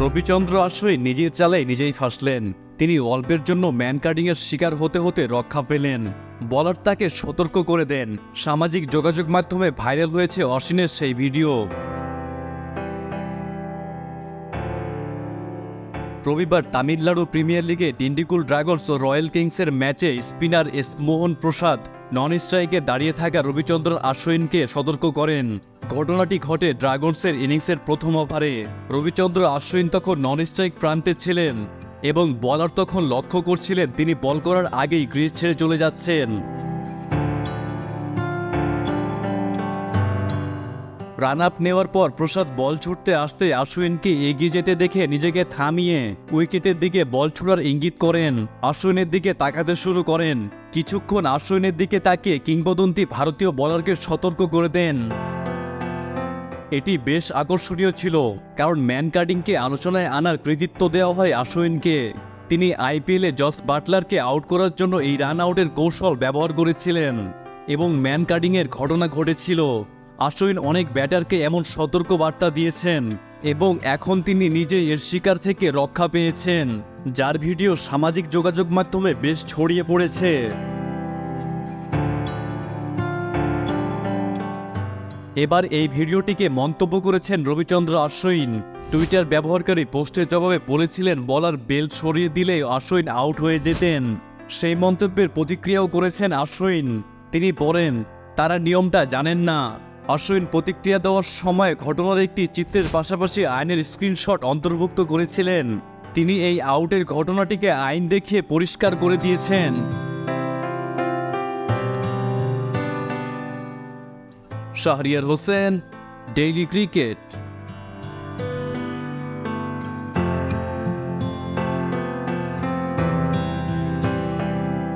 রবিচন্দ্র আশ্রয় নিজের চালে নিজেই ফাঁসলেন। তিনি অল্পের জন্য ম্যান কাটিংয়ের শিকার হতে হতে রক্ষা পেলেন। বলার তাকে সতর্ক করে দেন। সামাজিক যোগাযোগ মাধ্যমে ভাইরাল হয়েছে অশ্বিনের সেই ভিডিও। রবিবার তামিলনাড়ু প্রিমিয়ার লিগে ডিন্ডিকুল ড্রাগনস ও রয়্যাল কিংসের ম্যাচে স্পিনার এস মোহন প্রসাদ নন স্ট্রাইকে দাঁড়িয়ে থাকা রবিচন্দ্রন আশ্বিনকে সতর্ক করেন। ঘটনাটি ঘটে ড্রাগনসের ইনিংসের প্রথম ওভারে। রবিচন্দ্র আশ্বিন তখন নন স্ট্রাইক প্রান্তে ছিলেন এবং বলার তখন লক্ষ্য করছিলেন তিনি বল করার আগেই গ্রিজ ছেড়ে চলে যাচ্ছেন। রান আপ নেওয়ার পর প্রসাদ বল ছুটতে আসতে আশ্বিনকে এগিয়ে যেতে দেখে নিজেকে থামিয়ে উইকেটের দিকে বল ছোড়ার ইঙ্গিত করেন। আশ্বিনের দিকে তাকাতে শুরু করেন। কিছুক্ষণ আশ্বিনের দিকে তাকিয়ে কিংবদন্তি ভারতীয় বলারকে সতর্ক করে দেন। এটি বেশ আকর্ষণীয় ছিল, কারণ ম্যান কাটিংকে আলোচনায় আনার কৃতিত্ব দেওয়া হয় আশ্বিনকে তিনি আইপিএলে জস বাটলারকে আউট করার জন্য এই রান আউটের কৌশল ব্যবহার করেছিলেন, এবং ম্যান কাটিংয়ের ঘটনা ঘটেছিল। আশ্বিন অনেক ব্যাটারকে এমন সতর্ক বার্তা দিয়েছেন, এবং এখন তিনি নিজে এর শিকার থেকে রক্ষা পেয়েছেন, যার ভিডিও সামাজিক যোগাযোগ মাধ্যমে বেশ ছড়িয়ে পড়েছে। এবার এই ভিডিওটিকে মন্তব্য করেছেন রবিচন্দ্র আশ্বিন টুইটার ব্যবহারকারী পোস্টের জবাবে বলেছিলেন, বলার বেল্ট সরিয়ে দিলে আশ্বিন আউট হয়ে যেতেন। সেই মন্তব্যের প্রতিক্রিয়াও করেছেন আশ্বিন তিনি বলেন, তারা নিয়মটা জানেন না। আশ্বিন প্রতিক্রিয়া দেওয়ার সময় ঘটনার একটি চিত্রের পাশাপাশি আইনের স্ক্রিনশট অন্তর্ভুক্ত করেছিলেন। তিনি এই আউটের ঘটনাটিকে আইন দেখিয়ে পরিষ্কার করে দিয়েছেন। Shahriar Hossain daily cricket